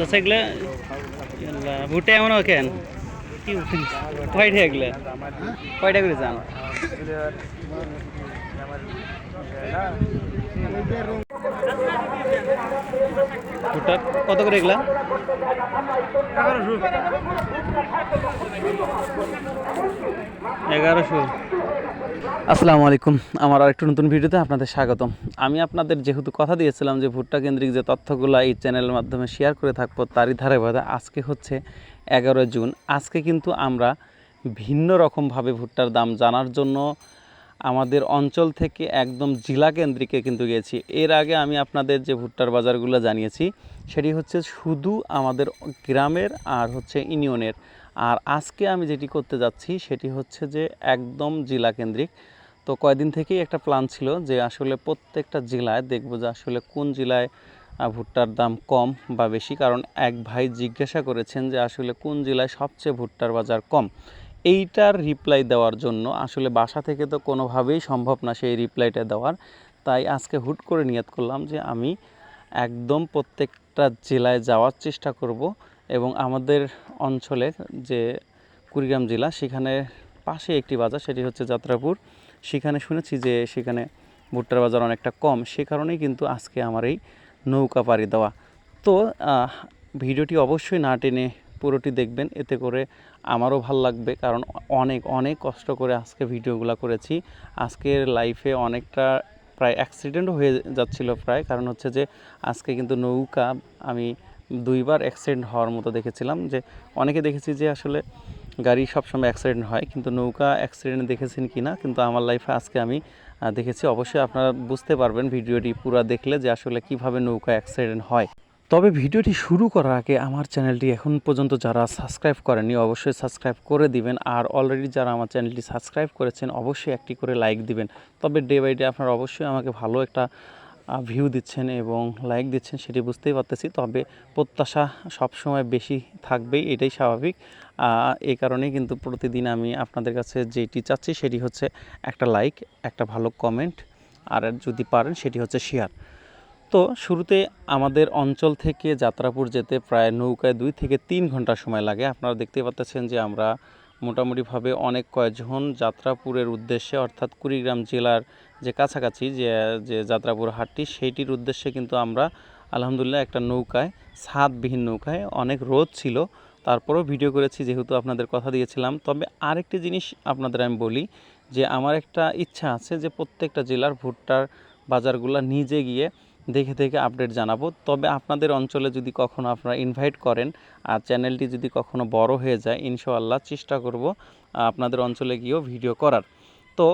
চাচা এগুলা ভুট্টা এমন কেন? কি কয়টা এগুলা? কয়টা করে চান ভুট্টা কত করে এগুলা? এগারোশো। আসসালামু আলাইকুম। আমার আরেকটু নতুন ভিডিওতে আপনাদের স্বাগতম। আমি আপনাদের যেহেতু কথা দিয়েছিলাম যে ভুট্টা কেন্দ্রিক যে তথ্যগুলো এই চ্যানেলের মাধ্যমে শেয়ার করে থাকব, তারই ধারে বাধা আজকে হচ্ছে এগারো জুন। আজকে কিন্তু আমরা ভিন্ন রকমভাবে ভুট্টার দাম জানার জন্য আমাদের অঞ্চল থেকে একদম জেলা কেন্দ্রিকে কিন্তু গেছি। এর আগে আমি আপনাদের যে ভুট্টার বাজারগুলো জানিয়েছি, সেটি হচ্ছে শুধু আমাদের গ্রামের আর হচ্ছে ইউনিয়নের। আর আজকে আমি যেটি করতে যাচ্ছি সেটি হচ্ছে যে একদম জেলা কেন্দ্রিক। তো কয়দিন থেকেই একটা প্ল্যান ছিল যে আসলে প্রত্যেকটা জেলায় দেখব যে আসলে কোন জেলায় ভুট্টার দাম কম বা বেশি। কারণ এক ভাই জিজ্ঞাসা করেছেন যে আসলে কোন জেলায় সবচেয়ে ভুট্টার বাজার কম। এইটার রিপ্লাই দেওয়ার জন্য আসলে বাসা থেকে তো কোনোভাবেই সম্ভব না সেই রিপ্লাইটা দেওয়ার। তাই আজকে হুট করে নিয়ত করলাম যে আমি একদম প্রত্যেকটা জেলায় যাওয়ার চেষ্টা করব। এবং আমাদের অঞ্চলের যে কুড়িগ্রাম জেলা, সেখানে পাশে একটি বাজার, সেটি হচ্ছে যাত্রাপুর। সেখানে শুনেছি যে সেখানে ভুট্টার বাজার অনেকটা কম, সে কারণেই কিন্তু আজকে আমার এই নৌকা পাড়ি দেওয়া। তো ভিডিওটি অবশ্যই না টেনে পুরোটি দেখবেন, এতে করে আমারও ভালো লাগবে, কারণ অনেক অনেক কষ্ট করে আজকে ভিডিওগুলো করেছি। আজকের লাইফে অনেকটা প্রায় অ্যাক্সিডেন্টও হয়ে যাচ্ছিল প্রায়, কারণ হচ্ছে যে আজকে কিন্তু নৌকা আমি দুইবার অ্যাক্সিডেন্ট হওয়ার মতো দেখেছিলাম যে অনেকে দেখেছি যে আসলে গাড়ি সবসময় অ্যাক্সিডেন্ট হয়, কিন্তু নৌকা অ্যাক্সিডেন্ট দেখেছেন কি না কিন্তু আমার লাইফে আজকে আমি দেখেছি। অবশ্যই আপনারা বুঝতে পারবেন ভিডিওটি পুরো দেখলে যে আসলে কীভাবে নৌকা অ্যাক্সিডেন্ট হয়। তবে ভিডিওটি শুরু করার আগে আমার চ্যানেলটি এখন পর্যন্ত যারা সাবস্ক্রাইব করেনি অবশ্যই সাবস্ক্রাইব করে দিবেন। আর অলরেডি যারা আমার চ্যানেলটি সাবস্ক্রাইব করেছেন, অবশ্যই একটি করে লাইক দিবেন। তবে ডে বাই ডে আপনারা অবশ্যই আমাকে ভালো একটা ভিউ দিচ্ছেন এবং লাইক দিচ্ছেন সেটি বুঝতেই পারতেছি। তবে প্রত্যাশা সবসময় বেশি থাকবেই, এটাই স্বাভাবিক। এই কারণেই কিন্তু প্রতিদিন আমি আপনাদের কাছে যেটি চাচ্ছি সেটি হচ্ছে একটা লাইক একটা ভালো কমেন্ট আর যদি পারেন সেটি হচ্ছে শেয়ার তো শুরুতে আমাদের অঞ্চল থেকে যাত্রাপুর যেতে প্রায় নৌকায় দুই থেকে তিন ঘণ্টা সময় লাগে। আপনারা দেখতে পাচ্ছেন যে আমরা মোটামুটিভাবে অনেক কয়েকজন যাত্রাপুরের উদ্দেশ্যে, অর্থাৎ কুড়িগ্রাম জেলার যে কাছাকাছি যে যে যাত্রাপুর হাটটি, সেইটির উদ্দেশ্যে কিন্তু আমরা আলহামদুলিল্লাহ একটা নৌকায় ছাদবিহীন নৌকায় অনেক রোদ ছিল। তারপরেও ভিডিও করেছি, যেহেতু আপনাদের কথা দিয়েছিলাম। তবে আরেকটি জিনিস আপনাদের আমি বলি, যে আমার একটা ইচ্ছা আছে যে প্রত্যেকটা জেলার ভুট্টার বাজারগুলো নিজে গিয়ে দেখে দেখে আপডেট জানাব। তবে আপনাদের অঞ্চলে যদি কখনো আপনারা ইনভাইট করেন, আর চ্যানেলটি যদি কখনো বড় হয়ে যায়, ইনশাআল্লাহ চেষ্টা করব, আপনাদের অঞ্চলে গিয়েও ভিডিও করার। তো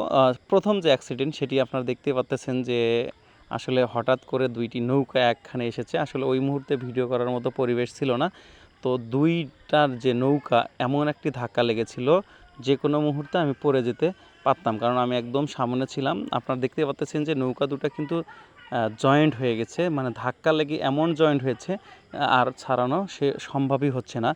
প্রথম যে অ্যাক্সিডেন্ট সেটি আপনারা দেখতে পাচ্তেছেন যে, আসলে হঠাৎ করে দুইটি নৌকা একখানে এসেছে। আসলে ওই মুহূর্তে ভিডিও করার মতো পরিবেশ ছিল না। তো দুইটার যে নৌকা এমন একটি ধাক্কা লেগেছিল, যে কোনো মুহূর্তে আমি পড়ে যেতে পারতাম। কারণ আমি একদম সামনে ছিলাম। আপনারা দেখতে পাচ্ছেন যে নৌকা দুটো কিন্তু জয়েন্ট হয়ে গেছে। মানে ধাক্কা লেগে এমন জয়েন্ট হয়েছে আর ছাড়ানো সে সম্ভবই হচ্ছে না।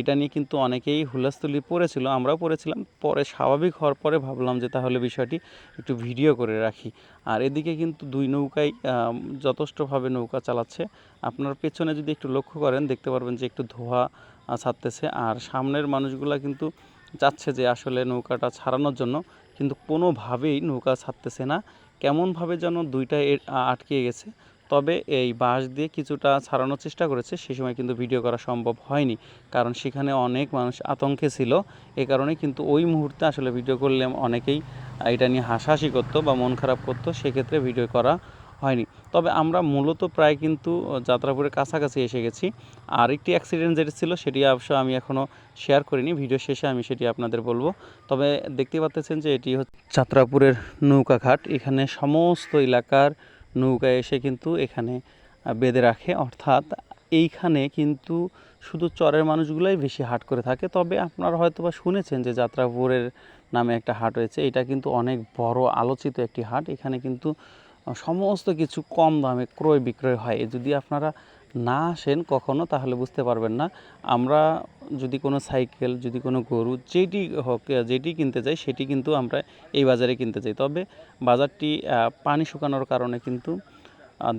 এটা নিয়ে কিন্তু অনেকেই হুলাস্থুলি পড়েছিল, আমরাও পড়েছিলাম। পরে স্বাভাবিক হওয়ার পরে ভাবলাম যে তাহলে বিষয়টি একটু ভিডিও করে রাখি। আর এদিকে কিন্তু দুই নৌকাই যথেষ্টভাবে নৌকা চালাচ্ছে। আপনার পেছনে যদি একটু লক্ষ্য করেন, দেখতে পারবেন যে একটু ধোঁয়া ছাড়তেছে। আর সামনের মানুষগুলা কিন্তু চাচ্ছে যে আসলে নৌকাটা ছাড়ানোর জন্য, কিন্তু কোনোভাবেই নৌকা ছাড়তেছে না। কেমনভাবে যেন দুইটা আটকে গেছে। তবে এই বাঁশ দিয়ে কিছুটা ছাড়ানোর চেষ্টা করেছে। সেই সময় কিন্তু ভিডিও করা সম্ভব হয়নি, কারণ সেখানে অনেক মানুষ আতঙ্কে ছিল। এ কারণে কিন্তু ওই মুহূর্তে আসলে ভিডিও করলে অনেকেই এটা নিয়ে হাসাহাসি করতো বা মন খারাপ করতো, সেক্ষেত্রে ভিডিও করা হয়নি। তবে আমরা মূলত প্রায় কিন্তু যাত্রাপুরের কাছাকাছি এসে গেছি। আর একটি অ্যাক্সিডেন্ট যেটা ছিল সেটি অবশ্য আমি এখনও শেয়ার করিনি, ভিডিও শেষে আমি সেটি আপনাদের বলব। তবে দেখতে পাচ্ছেন যে এটি হচ্ছে যাত্রাপুরের নৌকাঘাট। এখানে সমস্ত এলাকার নৌকা এসে কিন্তু এখানে বেঁধে রাখে। অর্থাৎ এইখানে কিন্তু শুধু চরের মানুষগুলোই বেশি হাট করে থাকে। তবে আপনারা হয়তো বা শুনেছেন যে যাত্রাপুরের নামে একটা হাট রয়েছে। এটা কিন্তু অনেক বড় আলোচিত একটি হাট। এখানে কিন্তু সমস্ত কিছু কম দামে ক্রয় বিক্রয় হয়। যদি আপনারা না আসেন কখনো, তাহলে বুঝতে পারবেন না। আমরা যদি কোনো সাইকেল, যদি কোনো গরু যেটি হোক, যেটি কিনতে যাই সেটি কিন্তু আমরা এই বাজারে কিনতে চাই। তবে বাজারটি পানি শুকানোর কারণে কিন্তু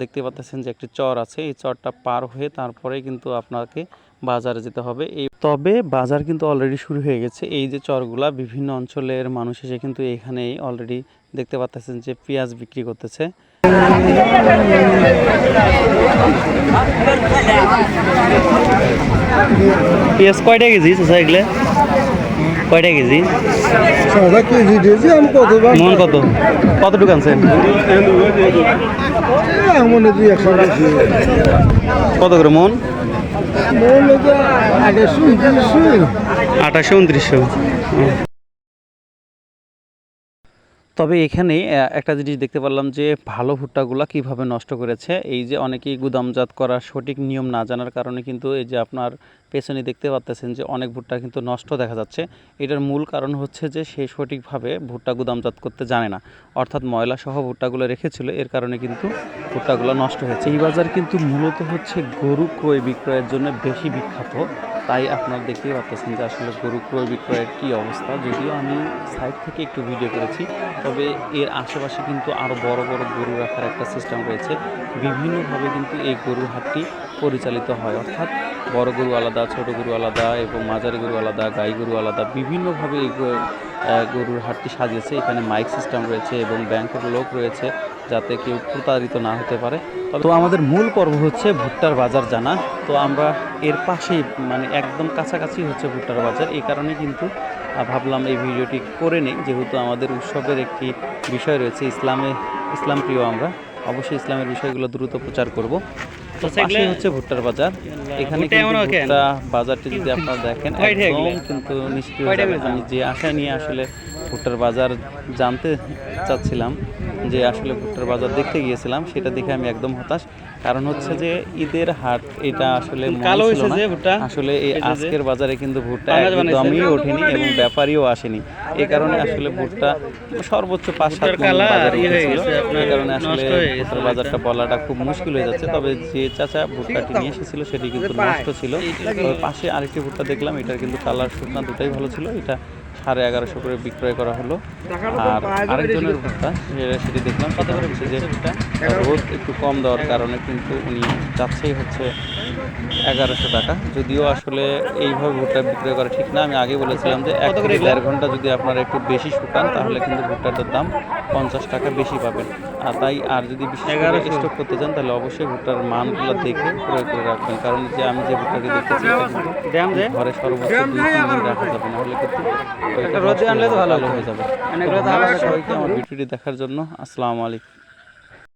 দেখতে পাচ্ছেন যে একটি চর আছে। এই চরটা পার হয়ে তারপরে কিন্তু আপনাকে বাজারে যেতে হবে। এই তবে বাজার কিন্তু অলরেডি শুরু হয়ে গেছে। এই যে চরগুলা, বিভিন্ন অঞ্চলের মানুষ এসে কিন্তু এখানেই অলরেডি দেখতে পাচ্ছেন যে পেঁয়াজ বিক্রি করতেছে। পেঁয়াজ কয়টা কেজি চাচা এগুলো? কয়টা কেজি? মন কত? কতটুকু আনছেন? কত করে মন? আঠাশশো উনত্রিশশো। তবে এখানে একটা জিনিস দেখতে পারলাম যে ভালো ভুট্টাগুলা কীভাবে নষ্ট করেছে। এই যে অনেকেই গুদামজাত করার সঠিক নিয়ম না জানার কারণে কিন্তু এই যে আপনার পেছনে দেখতে পাচ্ছেন যে অনেক ভুট্টা কিন্তু নষ্ট দেখা যাচ্ছে। এটার মূল কারণ হচ্ছে যে সে সঠিকভাবে ভুট্টা গুদামজাত করতে জানে না। অর্থাৎ ময়লা সহ ভুট্টাগুলো রেখেছিল, এর কারণে কিন্তু ভুট্টাগুলো নষ্ট হয়েছে। এই বাজার কিন্তু মূলত হচ্ছে গরু ক্রয় বিক্রয়ের জন্য বেশি বিখ্যাত। তাই আপনারা দেখতেই পাচ্ছেন যে আসলে গরু ক্রয় বিক্রয়ের কী অবস্থা। যদিও আমি সাইড থেকে একটু ভিডিও করেছি তবে এর আশেপাশে কিন্তু আরও বড় বড় গরু রাখার একটা সিস্টেম রয়েছে। বিভিন্নভাবে কিন্তু এই গরুর হাটটি পরিচালিত হয়। অর্থাৎ বড় গরু আলাদা, ছোট গরু আলাদা এবং মাঝারি গরু আলাদা, গাই গরু আলাদা বিভিন্নভাবে এই গরুর হাটটি সাজিয়েছে। এখানে মাইক সিস্টেম রয়েছে এবং ব্যাংকের লোক রয়েছে যাতে কেউ প্রতারিত না হতে পারে। তো আমাদের মূল পর্ব হচ্ছে ভুট্টার বাজার জানা। তো আমরা এর পাশেই মানে একদম কাছাকাছি হচ্ছে ভুট্টার বাজার। এই কারণে কিন্তু ভাবলাম এই ভিডিওটি করে নিই যেহেতু আমাদের উৎসবের একটি বিষয় রয়েছে ইসলামে ইসলাম প্রিয় আমরা অবশ্যই ইসলামের বিষয়গুলো দ্রুত প্রচার করব। তো পাশেই হচ্ছে ভুট্টার বাজার। এখানে ভুট্টা বাজারটি যদি আপনারা দেখেন একদম কিন্তু নিষ্ক্রিয় আমি যে আশা নিয়ে আসলে ভুট্টার বাজার জানতে চাচ্ছিলাম যে আসলে ভুট্টার বাজার দেখতে গিয়েছিলাম সেটা দেখে আমি একদম হতাশ। কারণ হচ্ছে যে ঈদের হাট এটা আসলে ছিল না। আসলে এই আজকের বাজারে কিন্তু ভুট্টা একদমই ওঠেনি এবং ব্যাপারীও আসেনি। এই কারণে আসলে ভুট্টা সর্বোচ্চ পাঁচ সাত বাজারে উঠেছিল। এই কারণে আসলে ভুট্টার বাজারটা বলাটা খুব মুশকিল হয়ে যাচ্ছে। তবে যে চাচা ভুট্টাটি নিয়ে এসেছিল সেটি কিন্তু নষ্ট ছিল। তবে পাশে আরেকটি ভুট্টা দেখলাম এটার কিন্তু কালার শুকনা দুটাই ভালো ছিল। এটা সাড়ে এগারোশো করে বিক্রয় করা হলো। আর আরেকজনের ভুট্টা সেটি দেখলাম কত করে হচ্ছে যে রোদ একটু কম দেওয়ার কারণে কিন্তু উনি যাচ্ছেই হচ্ছে এগারোশো টাকা। যদিও আসলে এইভাবে ভুট্টা বিক্রয় করা ঠিক না। আমি আগে বলেছিলাম যে এক থেকে দেড় ঘণ্টা যদি আপনারা একটু বেশি শুকান তাহলে কিন্তু ভুট্টাটার দাম পঞ্চাশ টাকা বেশি পাবেন। তাই আর যদি বিশেষ করে স্টক করতে চান তাহলে অবশ্যই ভুট্টার মানগুলো দেখে প্রয়োগ করে রাখবেন। কারণ যে আমি যে ভুট্টাকে দেখতেছি ঘরে সর্বোচ্চ দুই তিন দিন রাখা যাবে না হলে কিন্তু রোদে আনলে তো ভালো হয়ে যাবে। সবাইকে আমার ভিডিওটি দেখার জন্য। আসসালামু আলাইকুম।